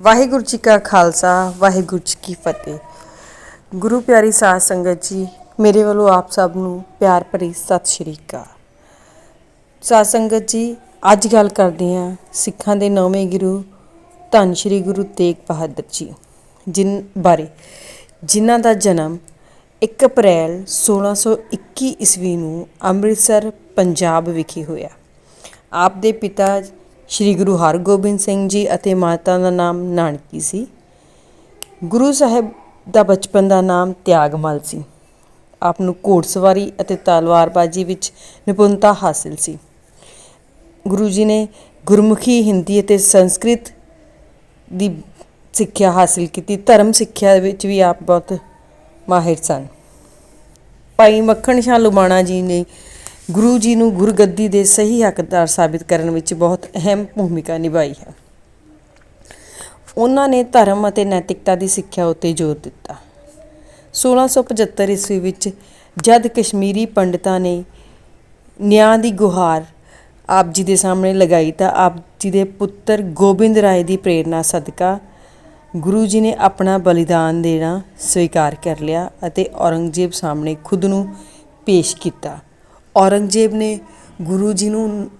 ਵਾਹਿਗੁਰੂ ਜੀ ਕਾ ਖਾਲਸਾ, ਵਾਹਿਗੁਰੂ ਜੀ ਕੀ ਫਤਿਹ। ਗੁਰੂ ਪਿਆਰੀ ਸਾਧ ਸੰਗਤ ਜੀ, ਮੇਰੇ ਵੱਲੋਂ ਆਪ ਸਭ ਨੂੰ ਪਿਆਰ ਭਰੀ ਸਤਿ ਸ਼੍ਰੀ ਅਕਾਲ। ਸਾਧ ਸੰਗਤ ਜੀ, ਅੱਜ ਗੱਲ ਕਰਦੇ ਹਾਂ ਸਿੱਖਾਂ ਦੇ ਨੌਵੇਂ ਗੁਰੂ, ਧੰਨ ਸ਼੍ਰੀ ਗੁਰੂ ਤੇਗ ਬਹਾਦਰ ਜੀ ਜਿਨ ਬਾਰੇ, ਜਿਨ੍ਹਾਂ ਦਾ ਜਨਮ 1 ਅਪ੍ਰੈਲ 1621 ਈਸਵੀ ਨੂੰ ਅੰਮ੍ਰਿਤਸਰ, ਪੰਜਾਬ ਵਿਖੇ ਹੋਇਆ। ਆਪ ਦੇ ਪਿਤਾ ਸ੍ਰੀ ਗੁਰੂ ਹਰਗੋਬਿੰਦ ਸਿੰਘ ਜੀ ਅਤੇ ਮਾਤਾ ਦਾ ਨਾਮ ਨਾਨਕੀ ਸੀ। ਗੁਰੂ ਸਾਹਿਬ ਦਾ ਬਚਪਨ ਦਾ ਨਾਮ ਤਿਆਗਮਲ ਸੀ। ਆਪ ਨੂੰ ਘੋੜਸਵਾਰੀ ਅਤੇ ਤਲਵਾਰਬਾਜ਼ੀ ਵਿੱਚ ਨਿਪੁੰਨਤਾ ਹਾਸਿਲ ਸੀ। ਗੁਰੂ ਜੀ ਨੇ ਗੁਰਮੁਖੀ ਹਿੰਦੀ ਅਤੇ ਸੰਸਕ੍ਰਿਤ ਦੀ ਸਿੱਖਿਆ ਹਾਸਿਲ ਕੀਤੀ। ਧਰਮ ਸਿੱਖਿਆ ਵਿੱਚ ਵੀ ਆਪ ਬਹੁਤ ਮਾਹਿਰ ਸਨ। ਭਾਈ ਮੱਖਣ ਸ਼ਾਹ ਲੁਬਾਣਾ ਜੀ ਨੇ ਗੁਰੂ ਜੀ ਨੂੰ ਗੁਰਗੱਦੀ ਦੇ ਸਹੀ ਹੱਕਦਾਰ ਸਾਬਿਤ ਕਰਨ ਵਿੱਚ ਬਹੁਤ ਅਹਿਮ ਭੂਮਿਕਾ ਨਿਭਾਈ ਹੈ। ਉਹਨਾਂ ਨੇ ਧਰਮ ਅਤੇ ਨੈਤਿਕਤਾ ਦੀ ਸਿੱਖਿਆ ਉੱਤੇ ਜ਼ੋਰ ਦਿੱਤਾ। 1675 ਈਸਵੀ ਵਿੱਚ ਜਦ ਕਸ਼ਮੀਰੀ ਪੰਡਤਾਂ ਨੇ ਨਿਆਂ ਦੀ ਗੁਹਾਰ ਆਪ ਜੀ ਦੇ ਸਾਹਮਣੇ ਲਗਾਈ ਤਾਂ ਆਪ ਜੀ ਦੇ ਪੁੱਤਰ ਗੋਬਿੰਦ ਰਾਏ ਦੀ ਪ੍ਰੇਰਣਾ ਸਦਕਾ ਗੁਰੂ ਜੀ ਨੇ ਆਪਣਾ ਬਲੀਦਾਨ ਦੇਣਾ ਸਵੀਕਾਰ ਕਰ ਲਿਆ ਅਤੇ ਔਰੰਗਜ਼ੇਬ ਸਾਹਮਣੇ ਖੁਦ ਨੂੰ ਪੇਸ਼ ਕੀਤਾ। ਔਰੰਗਜ਼ੇਬ ਨੇ ਗੁਰੂ ਜੀ ਨੂੰ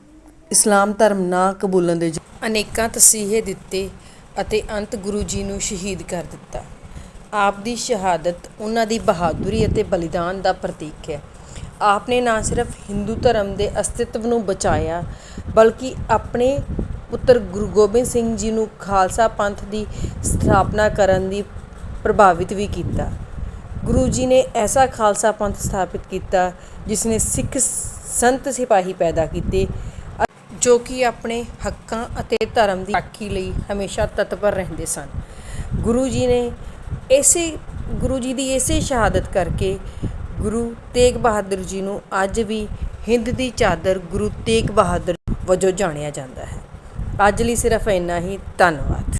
ਇਸਲਾਮ ਧਰਮ ਨਾ ਕਬੂਲਣ ਦੇ ਅਨੇਕਾਂ ਤਸੀਹੇ ਦਿੱਤੇ ਅਤੇ ਅੰਤ ਗੁਰੂ ਜੀ ਨੂੰ ਸ਼ਹੀਦ ਕਰ ਦਿੱਤਾ। ਆਪ ਦੀ ਸ਼ਹਾਦਤ ਉਹਨਾਂ ਦੀ ਬਹਾਦਰੀ ਅਤੇ ਬਲੀਦਾਨ ਦਾ ਪ੍ਰਤੀਕ ਹੈ। ਆਪ ਨੇ ਨਾ ਸਿਰਫ ਹਿੰਦੂ ਧਰਮ ਦੇ ਅਸਤਿਤਵ ਨੂੰ ਬਚਾਇਆ, ਬਲਕਿ ਆਪਣੇ ਪੁੱਤਰ ਗੁਰੂ ਗੋਬਿੰਦ ਸਿੰਘ ਜੀ ਨੂੰ ਖਾਲਸਾ ਪੰਥ ਦੀ ਸਥਾਪਨਾ ਕਰਨ ਦੀ ਪ੍ਰਭਾਵਿਤ ਵੀ ਕੀਤਾ। ਗੁਰੂ ਜੀ ਨੇ ਐਸਾ ਖਾਲਸਾ ਪੰਥ ਸਥਾਪਿਤ ਕੀਤਾ ਜਿਸ ਨੇ ਸਿੱਖ ਸੰਤ ਸਿਪਾਹੀ ਪੈਦਾ ਕੀਤੇ, ਜੋ ਕਿ ਆਪਣੇ ਹੱਕਾਂ ਅਤੇ ਧਰਮ ਦੀ ਰਾਖੀ ਲਈ ਹਮੇਸ਼ਾ ਤਤਪਰ ਰਹਿੰਦੇ ਸਨ। ਗੁਰੂ ਜੀ ਨੇ ਇਸੇ ਗੁਰੂ ਜੀ ਦੀ ਇਸੇ ਸ਼ਹਾਦਤ ਕਰਕੇ ਗੁਰੂ ਤੇਗ ਬਹਾਦਰ ਜੀ ਨੂੰ ਅੱਜ ਵੀ ਹਿੰਦ ਦੀ ਚਾਦਰ ਗੁਰੂ ਤੇਗ ਬਹਾਦਰ ਵਜੋਂ ਜਾਣਿਆ ਜਾਂਦਾ ਹੈ। ਅੱਜ ਲਈ ਸਿਰਫ ਇੰਨਾ ਹੀ। ਧੰਨਵਾਦ।